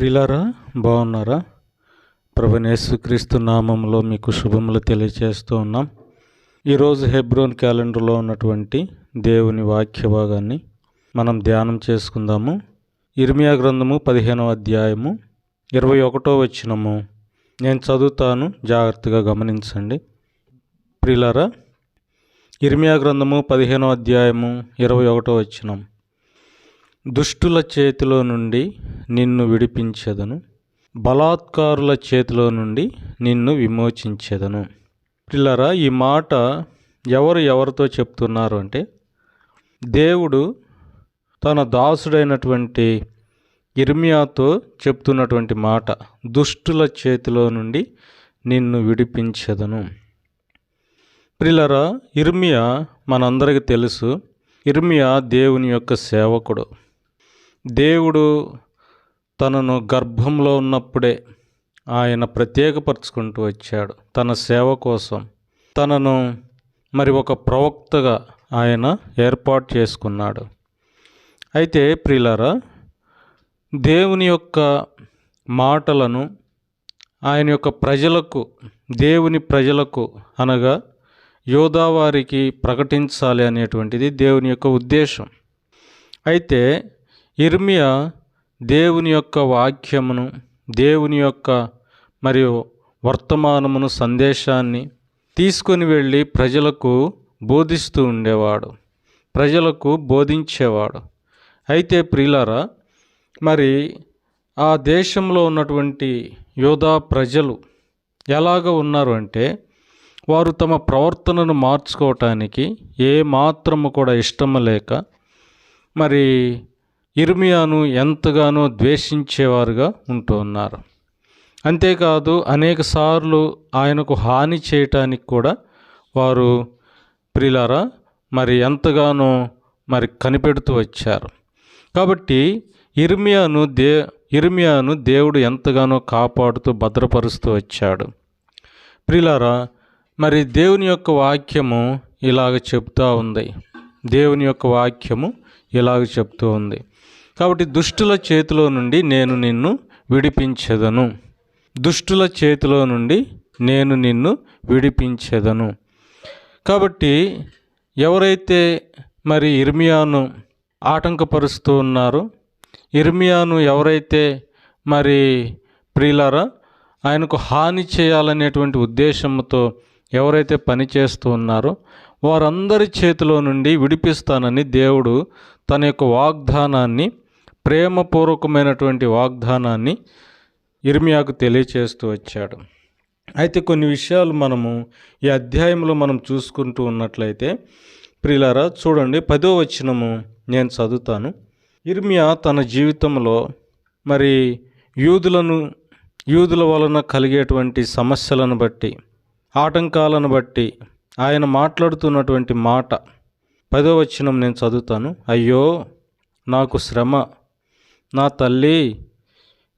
ప్రిలారా బాగున్నారా? ప్రభనేసుక్రీస్తు నామంలో మీకు శుభములు తెలియజేస్తూ ఉన్నాం. ఈరోజు హెబ్రోన్ క్యాలెండర్లో ఉన్నటువంటి దేవుని వాక్య భాగాన్ని మనం ధ్యానం చేసుకుందాము. ఇర్మియా గ్రంథము పదిహేనవ అధ్యాయము ఇరవై ఒకటో వచ్చినము నేను చదువుతాను జాగ్రత్తగా గమనించండి. ప్రిలారా ఇర్మియా గ్రంథము పదిహేనో అధ్యాయము ఇరవై ఒకటో వచ్చినం దుష్టుల చేతిలో నుండి నిన్ను విడిపించెదను. బలాత్కారుల చేతిలో నుండి నిన్ను విమోచించెదను. పిల్లరా ఈ మాట ఎవరు ఎవరితో చెప్తున్నారు అంటే దేవుడు తన దాసుడైనటువంటి ఇర్మియాతో చెప్తున్నటువంటి మాట దుష్టుల చేతిలో నుండి నిన్ను విడిపించెదను. ప్రిలరా ఇర్మియా మనందరికీ తెలుసు ఇర్మియా దేవుని యొక్క సేవకుడు. దేవుడు తనను గర్భంలో ఉన్నప్పుడే ఆయన ప్రత్యేకపరుచుకుంటూ వచ్చాడు తన సేవ కోసం. తనను మరి ఒక ప్రవక్తగా ఆయన ఏర్పాటు చేసుకున్నాడు. అయితే ప్రియులారా దేవుని యొక్క మాటలను ఆయన యొక్క ప్రజలకు దేవుని ప్రజలకు అనగా యోధావారికి ప్రకటించాలి అనేటువంటిది దేవుని యొక్క ఉద్దేశం. అయితే ఇర్మియా దేవుని యొక్క వాక్యమును దేవుని యొక్క మరియు వర్తమానమును సందేశాన్ని తీసుకొని వెళ్ళి ప్రజలకు బోధిస్తూ ఉండేవాడు. ప్రజలకు బోధించేవాడు. అయితే ప్రియులారా మరి ఆ దేశంలో ఉన్నటువంటి యోధా ప్రజలు ఎలాగ ఉన్నారు అంటే వారు తమ ప్రవర్తనను మార్చుకోవటానికి ఏ మాత్రము కూడా ఇష్టము లేక మరి ఇర్మియాను ఎంతగానో ద్వేషించేవారుగా ఉంటూ ఉన్నారు. అంతేకాదు అనేక సార్లు ఆయనకు హాని చేయటానికి కూడా వారు ప్రిలారా మరి ఎంతగానో మరి కనిపెడుతూ వచ్చారు. కాబట్టి ఇర్మియాను దే ఇర్మియాను దేవుడు ఎంతగానో కాపాడుతూ భద్రపరుస్తూ వచ్చాడు. ప్రిలారా మరి దేవుని యొక్క వాక్యము ఇలాగ చెప్తూ ఉంది. దేవుని యొక్క వాక్యము ఇలాగ చెప్తూ ఉంది. కాబట్టి దుష్టుల చేతిలో నుండి నేను నిన్ను విడిపించెదను. దుష్టుల చేతిలో నుండి నేను నిన్ను విడిపించెదను. కాబట్టి ఎవరైతే మరి ఇర్మియాను ఆటంకపరుస్తూ ఉన్నారో ఇర్మియాను ఎవరైతే మరి ప్రియులారా ఆయనకు హాని చేయాలనేటువంటి ఉద్దేశంతో ఎవరైతే పని చేస్తూ ఉన్నారో వారందరి చేతిలో నుండి విడిపిస్తానని దేవుడు తన యొక్క వాగ్దానాన్ని ప్రేమపూర్వకమైనటువంటి వాగ్దానాన్ని ఇర్మియాకు తెలియచేస్తూ వచ్చాడు. అయితే కొన్ని విషయాలు మనము ఈ అధ్యాయంలో మనం చూసుకుంటూ ఉన్నట్లయితే ప్రియులారా చూడండి పదో వచనము నేను చదువుతాను. ఇర్మియా తన జీవితంలో మరి యూదులను యూదుల వలన కలిగేటువంటి సమస్యలను బట్టి ఆటంకాలను బట్టి ఆయన మాట్లాడుతున్నటువంటి మాట. పదో వచనం నేను చదువుతాను. అయ్యో నాకు శ్రమ. నా తల్లి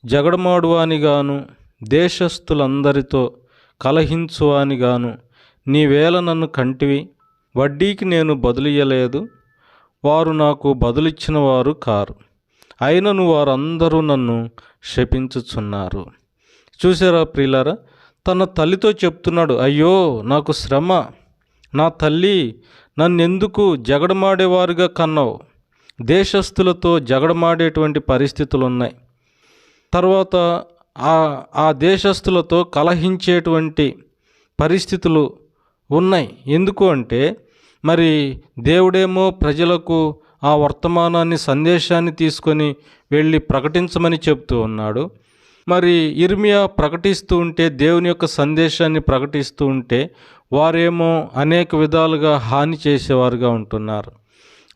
జగడమాడువానిగాను దేశస్థులందరితో కలహించువానిగాను నీవేళ నన్ను కంటివి వడ్డీకి నేను బదులియ్యలేదు వారు నాకు బదులిచ్చిన వారు కారు. అయినను వారందరూ నన్ను శపించుచున్నారు. చూసారా ప్రియులారా తన తల్లితో చెప్తున్నాడు అయ్యో నాకు శ్రమ. నా తల్లి నన్నెందుకు జగడమాడేవారుగా కన్నావు? దేశస్థులతో జగడమాడేటువంటి పరిస్థితులు ఉన్నాయి తర్వాత ఆ ఆ దేశస్థులతో కలహించేటువంటి పరిస్థితులు ఉన్నాయి. ఎందుకు అంటే మరి దేవుడేమో ప్రజలకు ఆ వర్తమానాన్ని సందేశాన్ని తీసుకొని వెళ్ళి ప్రకటించమని చెప్తూ ఉన్నాడు. మరి ఇర్మియా ప్రకటిస్తూ ఉంటే దేవుని యొక్క సందేశాన్ని ప్రకటిస్తూ ఉంటే వారేమో అనేక విధాలుగా హాని చేసేవారుగా ఉంటున్నారు.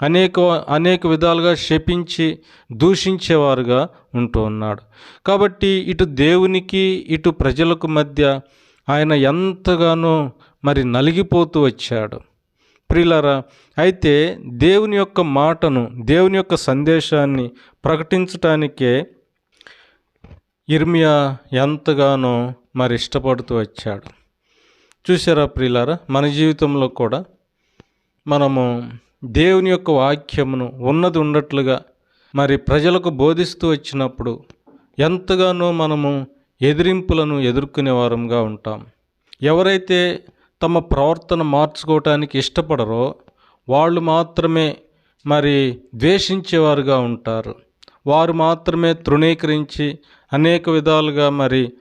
అనేక అనేక విధాలుగా శపించి దూషించేవారుగా ఉంటూ ఉన్నాడు. కాబట్టి ఇటు దేవునికి ఇటు ప్రజలకు మధ్య ఆయన ఎంతగానో మరి నలిగిపోతూ వచ్చాడు. ప్రిలరా అయితే దేవుని యొక్క మాటను దేవుని యొక్క సందేశాన్ని ప్రకటించటానికే ఇర్మియా ఎంతగానో మరి ఇష్టపడుతూ వచ్చాడు. చూసారా ప్రియులారా మన జీవితంలో కూడా మనము దేవుని యొక్క వాక్యమును ఉన్నది ఉన్నట్లుగా మరి ప్రజలకు బోధిస్తూ వచ్చినప్పుడు ఎంతగానో మనము ఎదిరింపులను ఎదుర్కొనే వారంగా ఉంటాం. ఎవరైతే తమ ప్రవర్తన మార్చుకోవటానికి ఇష్టపడరో వాళ్ళు మాత్రమే మరి ద్వేషించేవారుగా ఉంటారు. వారు మాత్రమే తృణీకరించి అనేక విధాలుగా మరి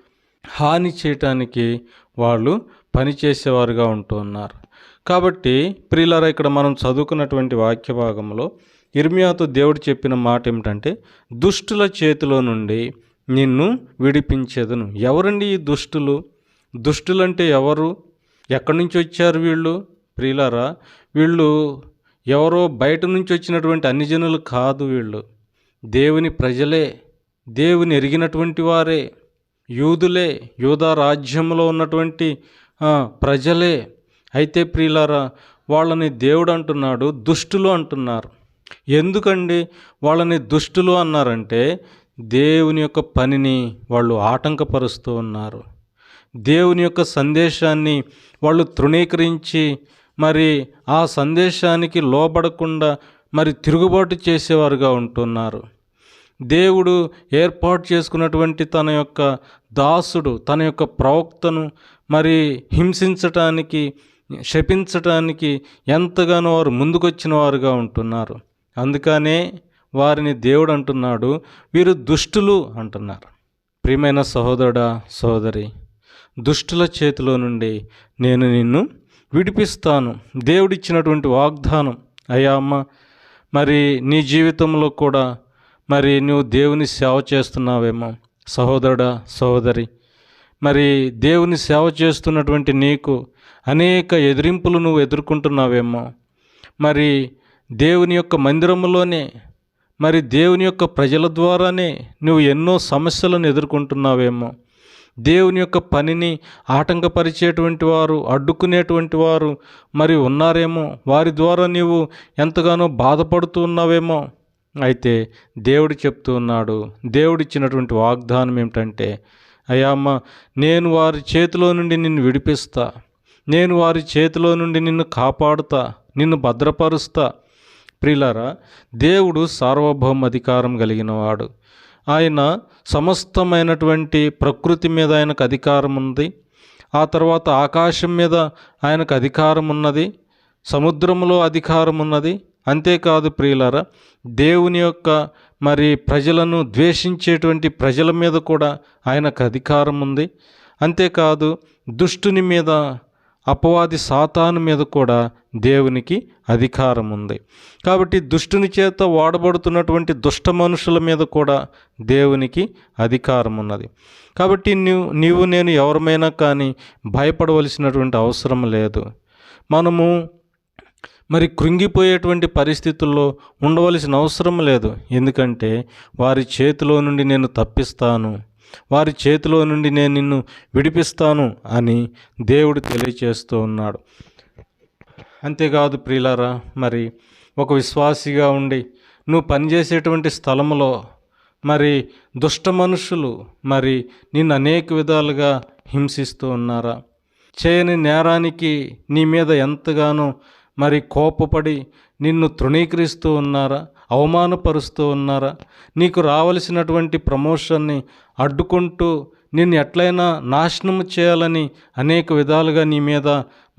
హాని చేయటానికి వాళ్ళు పనిచేసేవారుగా ఉంటున్నారు. కాబట్టి ప్రియులారా ఇక్కడ మనం చదువుకున్నటువంటి వాక్య భాగంలో ఇర్మియాతో దేవుడు చెప్పిన మాట ఏమిటంటే దుష్టుల చేతిలో నుండి నిన్ను విడిపించేదను. ఎవరండి ఈ దుష్టులు? దుష్టులంటే ఎవరు? ఎక్కడి నుంచి వచ్చారు వీళ్ళు? ప్రియులారా వీళ్ళు ఎవరో బయట నుంచి వచ్చినటువంటి అన్ని జనులు కాదు వీళ్ళు. దేవుని ప్రజలే దేవుని ఎరిగినటువంటి వారే యూదులే యూదా రాజ్యంలో ఉన్నటువంటి ప్రజలే. అయితే ప్రియులారా వాళ్ళని దేవుడు అంటున్నాడు దుష్టులు అంటున్నారు. ఎందుకండి వాళ్ళని దుష్టులు అన్నారంటే దేవుని యొక్క పనిని వాళ్ళు ఆటంకపరుస్తూ ఉన్నారు. దేవుని యొక్క సందేశాన్ని వాళ్ళు తృణీకరించి మరి ఆ సందేశానికి లోబడకుండా మరి తిరుగుబాటు చేసేవారుగా ఉంటున్నారు. దేవుడు ఏర్పాటు చేసుకున్నటువంటి తన యొక్క దాసుడు తన యొక్క ప్రవక్తను మరి హింసించటానికి శపించటానికి ఎంతగానో వారు ముందుకొచ్చిన వారుగా ఉంటున్నారు. అందుకనే వారిని దేవుడు అంటున్నాడు వీరు దుష్టులు అంటున్నారు. ప్రియమైన సహోదరుడా సహోదరి దుష్టుల చేతిలో నుండి నేను నిన్ను విడిపిస్తాను. దేవుడిచ్చినటువంటి వాగ్దానం అయ్యా అమ్మ మరి నీ జీవితంలో కూడా మరి నువ్వు దేవుని సేవ చేస్తున్నావేమో. సహోదరుడా సహోదరి మరి దేవుని సేవ చేస్తున్నటువంటి నీకు అనేక ఎదిరింపులు నువ్వు ఎదుర్కొంటున్నావేమో. మరి దేవుని యొక్క మందిరంలోనే మరి దేవుని యొక్క ప్రజల ద్వారానే నువ్వు ఎన్నో సమస్యలను ఎదుర్కొంటున్నావేమో. దేవుని యొక్క పనిని ఆటంకపరిచేటువంటి వారు అడ్డుకునేటువంటి వారు మరి ఉన్నారేమో. వారి ద్వారా నీవు ఎంతగానో బాధపడుతూ ఉన్నావేమో. అయితే దేవుడు చెప్తూ ఉన్నాడు దేవుడిచ్చినటువంటి వాగ్దానం ఏమిటంటే అయ్యా నేను వారి చేతిలో నుండి నిన్ను విడిపిస్తా. నేను వారి చేతిలో నుండి నిన్ను కాపాడుతా నిన్ను భద్రపరుస్తా. ప్రియులారా దేవుడు సార్వభౌమ అధికారం కలిగినవాడు. ఆయన సమస్తమైనటువంటి ప్రకృతి మీద ఆయనకు అధికారం ఉంది. ఆ తర్వాత ఆకాశం మీద ఆయనకు అధికారం ఉన్నది. సముద్రంలో అధికారం ఉన్నది. అంతేకాదు ప్రియులారా దేవుని యొక్క మరి ప్రజలను ద్వేషించేటువంటి ప్రజల మీద కూడా ఆయనకు అధికారం ఉంది. అంతేకాదు దుష్టుని మీద అపవాది సాతాను మీద కూడా దేవునికి అధికారం ఉంది. కాబట్టి దుష్టుని చేత వాడబడుతున్నటువంటి దుష్ట మనుషుల మీద కూడా దేవునికి అధికారం ఉన్నది. కాబట్టి నీవు నీవు నేను ఎవరమైనా కానీ భయపడవలసినటువంటి అవసరం లేదు. మనము మరి కృంగిపోయేటువంటి పరిస్థితుల్లో ఉండవలసిన అవసరం లేదు. ఎందుకంటే వారి చేతిలో నుండి నేను తప్పిస్తాను. వారి చేతిలో నుండి నేను నిన్ను విడిపిస్తాను అని దేవుడు తెలియచేస్తూ ఉన్నాడు. అంతేకాదు ప్రియులారా మరి ఒక విశ్వాసిగా ఉండి నువ్వు పనిచేసేటువంటి స్థలంలో మరి దుష్ట మనుషులు మరి నిన్ను అనేక విధాలుగా హింసిస్తూ ఉన్నారా? చేయని నేరానికి నీ మీద ఎంతగానో మరి కోపపడి నిన్ను తృణీకరిస్తూ ఉన్నారా? అవమానపరుస్తూ ఉన్నారా? నీకు రావలసినటువంటి ప్రమోషన్ని అడ్డుకుంటూ నిన్ను ఎట్లయినా నాశనం చేయాలని అనేక విధాలుగా నీ మీద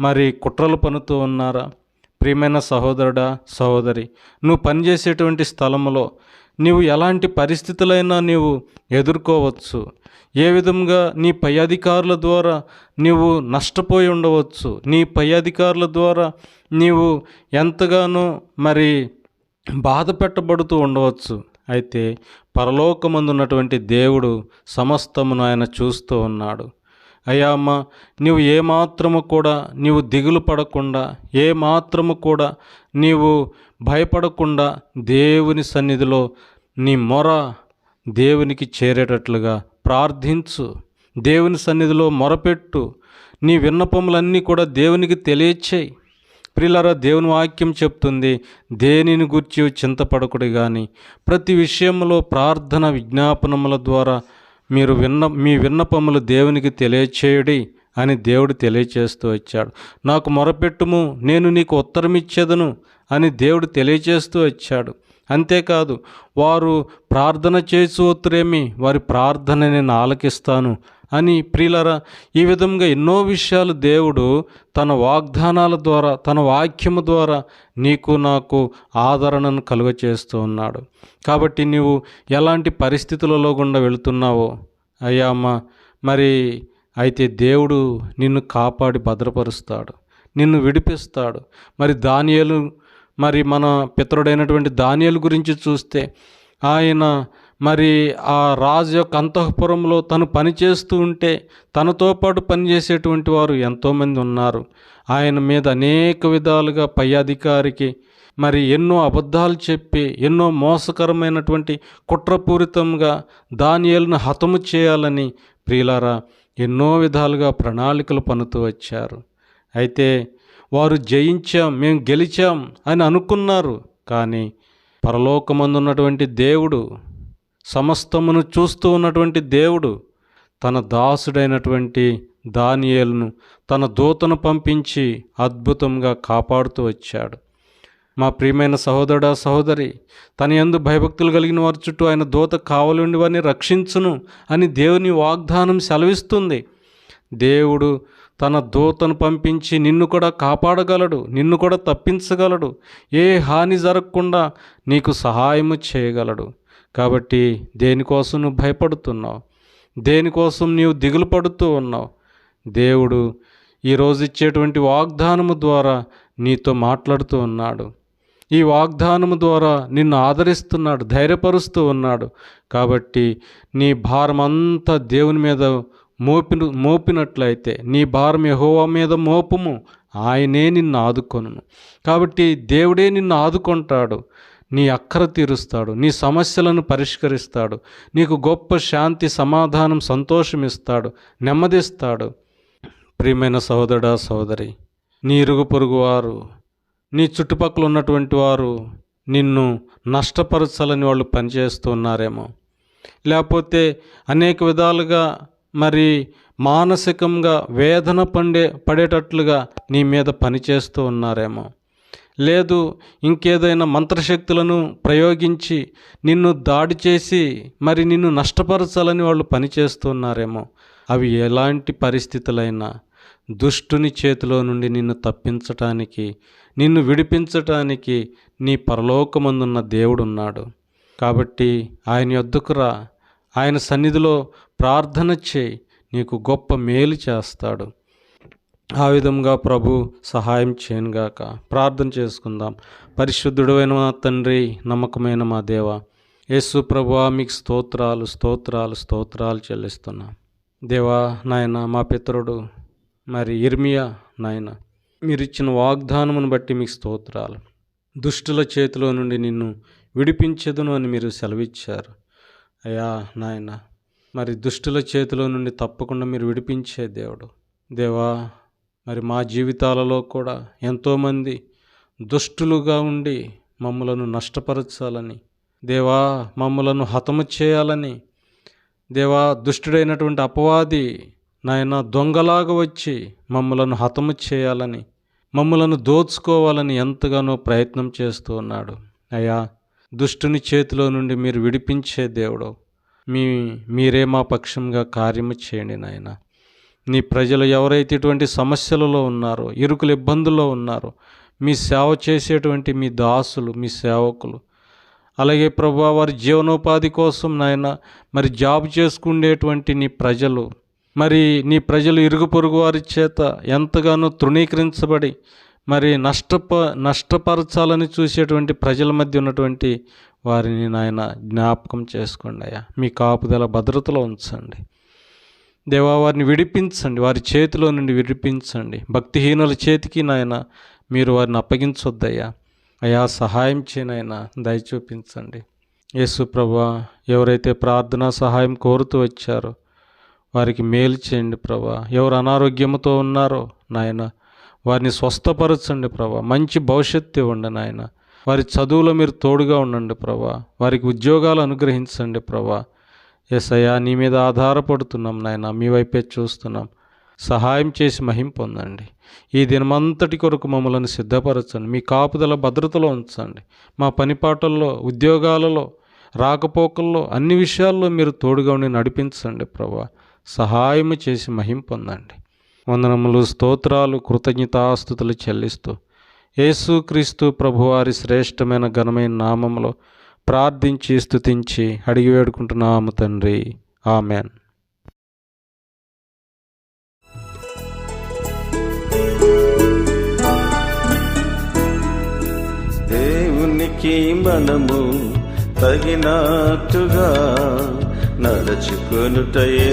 మరి కుట్రలు పనుతూ ఉన్నారా? ప్రియమైన సహోదరుడా సహోదరి నువ్వు పనిచేసేటువంటి స్థలంలో నీవు ఎలాంటి పరిస్థితులైనా నీవు ఎదుర్కోవచ్చు. ఏ విధంగా నీ పై అధికారుల ద్వారా నీవు నష్టపోయి ఉండవచ్చు? నీ పై అధికారుల ద్వారా నీవు ఎంతగానో మరి బాధ పెట్టబడుతూ ఉండవచ్చు. అయితే పరలోకమందున్నటువంటి దేవుడు సమస్తమును ఆయన చూస్తూ ఉన్నాడు. అయ్యా అమ్మ నీవు ఏమాత్రము కూడా నీవు దిగులు పడకుండా ఏ మాత్రము కూడా నీవు భయపడకుండా దేవుని సన్నిధిలో నీ మొర దేవునికి చేరేటట్లుగా ప్రార్థించు. దేవుని సన్నిధిలో మొరపెట్టు. నీ విన్నపములన్నీ కూడా దేవునికి తెలియచేయి. ప్రిలరా దేవుని వాక్యం చెప్తుంది దేనిని గుర్చి చింతపడకుడు కానీ ప్రతి విషయంలో ప్రార్థన విజ్ఞాపనముల ద్వారా మీరు విన్న మీ విన్నపములు దేవునికి తెలియచేయుడి అని దేవుడు తెలియచేస్తూ వచ్చాడు. నాకు మొరపెట్టుము నేను నీకు ఉత్తరం ఇచ్చేదను అని దేవుడు తెలియచేస్తూ వచ్చాడు. అంతేకాదు వారు ప్రార్థన చేసోతురేమి వారి ప్రార్థన నేను ఆలకిస్తాను అని ప్రియులరా ఈ విధంగా ఎన్నో విషయాలు దేవుడు తన వాగ్దానాల ద్వారా తన వాక్యము ద్వారా నీకు నాకు ఆదరణను కలుగచేస్తూ ఉన్నాడు. కాబట్టి నీవు ఎలాంటి పరిస్థితులలో గుండా వెళుతున్నావో అయ్యా అమ్మ మరి అయితే దేవుడు నిన్ను కాపాడి భద్రపరుస్తాడు నిన్ను విడిపిస్తాడు. మరి దానియలు మరి మన పితరుడైనటువంటి దానియలు గురించి చూస్తే ఆయన మరి ఆ రాజు యొక్క అంతఃపురంలో తను పనిచేస్తూ ఉంటే తనతో పాటు పనిచేసేటువంటి వారు ఎంతోమంది ఉన్నారు. ఆయన మీద అనేక విధాలుగా పై అధికారికి మరి ఎన్నో అబద్ధాలు చెప్పి ఎన్నో మోసకరమైనటువంటి కుట్రపూరితంగా దానియలను హతము చేయాలని ప్రియులారా ఎన్నో విధాలుగా ప్రణాళికలు పనుతూ వచ్చారు. అయితే వారు జయించాం మేము గెలిచాం అని అనుకున్నారు. కానీ పరలోకమందున్నటువంటి దేవుడు సమస్తమును చూస్తూ ఉన్నటువంటి దేవుడు తన దాసుడైనటువంటి దానియేలును తన దూతను పంపించి అద్భుతంగా కాపాడుతూ వచ్చాడు. మా ప్రియమైన సహోదరుడా సహోదరి తన ఎందు భయభక్తులు కలిగిన వారి చుట్టూ ఆయన దూత కావలుండి వారిని రక్షించును అని దేవుని వాగ్దానం సెలవిస్తుంది. దేవుడు తన దూతను పంపించి నిన్ను కూడా కాపాడగలడు నిన్ను కూడా తప్పించగలడు. ఏ హాని జరగకుండా నీకు సహాయము చేయగలడు. కాబట్టి దేనికోసం నువ్వు భయపడుతున్నావు? దేనికోసం నీవు దిగులు పడుతూ ఉన్నావు? దేవుడు ఈరోజు ఇచ్చేటువంటి వాగ్దానము ద్వారా నీతో మాట్లాడుతూ ఉన్నాడు. ఈ వాగ్దానము ద్వారా నిన్ను ఆదరిస్తున్నాడు ధైర్యపరుస్తూ ఉన్నాడు. కాబట్టి నీ భారం అంతా దేవుని మీద మోపిన మోపినట్లయితే నీ భారం యహోవా మీద మోపుము ఆయనే నిన్ను ఆదుకొనును కాబట్టి దేవుడే నిన్ను ఆదుకుంటాడు నీ అక్కర తీరుస్తాడు నీ సమస్యలను పరిష్కరిస్తాడు నీకు గొప్ప శాంతి సమాధానం సంతోషం ఇస్తాడు నెమ్మదిస్తాడు. ప్రియమైన సహోదరుడా సహోదరి నీ ఇరుగు పొరుగు వారు నీ చుట్టుపక్కల ఉన్నటువంటి వారు నిన్ను నష్టపరచాలని వాళ్ళు పనిచేస్తూ ఉన్నారేమో. లేకపోతే అనేక విధాలుగా మరి మానసికంగా వేదన పండే పడేటట్లుగా నీ మీద పనిచేస్తూ ఉన్నారేమో. లేదు ఇంకేదైనా మంత్రశక్తులను ప్రయోగించి నిన్ను దాడి చేసి మరి నిన్ను నష్టపరచాలని వాళ్ళు పనిచేస్తున్నారేమో అవి ఎలాంటి పరిస్థితులైనా దుష్టుని చేతిలో నుండి నిన్ను తప్పించటానికి నిన్ను విడిపించటానికి నీ పరలోకమందున్న దేవుడున్నాడు. కాబట్టి ఆయన యొద్దకు ఆయన సన్నిధిలో ప్రార్థన చేయి నీకు గొప్ప మేలు చేస్తాడు. ఆ విధంగా ప్రభు సహాయం చేయనుగాక. ప్రార్థన చేసుకుందాం. పరిశుద్ధుడైన మా తండ్రి నమ్మకమైన మా దేవ యేసు ప్రభువా మీకు స్తోత్రాలు స్తోత్రాలు స్తోత్రాలు చెల్లిస్తున్నాం. దేవా నాయన మా పితరుడు మరి ఇర్మియా నాయన మీరు ఇచ్చిన వాగ్దానమును బట్టి మీకు స్తోత్రాలు. దుష్టుల చేతిలో నుండి నిన్ను విడిపించదును అని మీరు సెలవిచ్చారు. అయ్యా నాయన మరి దుష్టుల చేతిలో నుండి తప్పకుండా మీరు విడిపించే దేవుడు. దేవా మరి మా జీవితాలలో కూడా ఎంతోమంది దుష్టులుగా ఉండి మమ్మలను నష్టపరచాలని దేవా మమ్మలను హతము చేయాలని దేవా దుష్టుడైనటువంటి అపవాది నాయన దొంగలాగా వచ్చి మమ్మలను హతము చేయాలని మమ్మలను దోచుకోవాలని ఎంతగానో ప్రయత్నం చేస్తూ ఉన్నాడు. అయ్యా దుష్టుని చేతిలో నుండి మీరు విడిపించే దేవుడు మీ మీరే మా పక్షంగా కార్యము చేయండి నాయన. నీ ప్రజలు ఎవరైతే ఇటువంటి సమస్యలలో ఉన్నారో ఇరుకులు ఇబ్బందుల్లో ఉన్నారో మీ సేవ చేసేటువంటి మీ దాసులు మీ సేవకులు. అలాగే ప్రభు వారి జీవనోపాధి కోసం నాయన మరి జాబ్ చేసుకునేటువంటి నీ ప్రజలు మరి నీ ప్రజలు ఇరుగు పొరుగు వారి చేత ఎంతగానో తృణీకరించబడి మరి నష్టప నష్టపరచాలని చూసేటువంటి ప్రజల మధ్య ఉన్నటువంటి వారిని నాయన జ్ఞాపకం చేసుకోండి అయ్యా. మీ కాపుదల భద్రతలో ఉంచండి. దేవా వారిని విడిపించండి. వారి చేతిలో నుండి విడిపించండి. భక్తిహీనుల చేతికి నాయన మీరు వారిని అప్పగించొద్దయ్యా. అయా సహాయం చేయనైనా దయ చూపించండి. యేసు ప్రభా ఎవరైతే ప్రార్థనా సహాయం కోరుతూ వచ్చారో వారికి మేలు చేయండి ప్రభా. ఎవరు అనారోగ్యంతో ఉన్నారో నాయన వారిని స్వస్థపరచండి ప్రభా. మంచి భవిష్యత్తు ఇవ్వండి నాయన. వారి చదువులో మీరు తోడుగా ఉండండి ప్రభా. వారికి ఉద్యోగాలు అనుగ్రహించండి ప్రభా. ఎస్ అయ్యా నీ మీద ఆధారపడుతున్నాం నాయన. మీ వైపే చూస్తున్నాం. సహాయం చేసి మహిం పొందండి. ఈ దినమంతటి కొరకు మమ్మల్ని సిద్ధపరచండి. మీ కాపుదల భద్రతలో ఉంచండి. మా పనిపాటల్లో ఉద్యోగాలలో రాకపోకల్లో అన్ని విషయాల్లో మీరు తోడుగా ఉండి నడిపించండి ప్రభా. సహాయం చేసి మహిం పొందండి. వందనములు స్తోత్రాలు కృతజ్ఞతాస్థుతులు చెల్లిస్తూ. యేసుక్రీస్తు ప్రభువారి శ్రేష్టమైన ఘనమైన నామములో ప్రార్థించి స్తుతించి అడిగి వేడుకుంటున్నాము తండ్రి. ఆమెన్. దేవునికి మనము తగినట్టుగా నడుచుకొనుటయే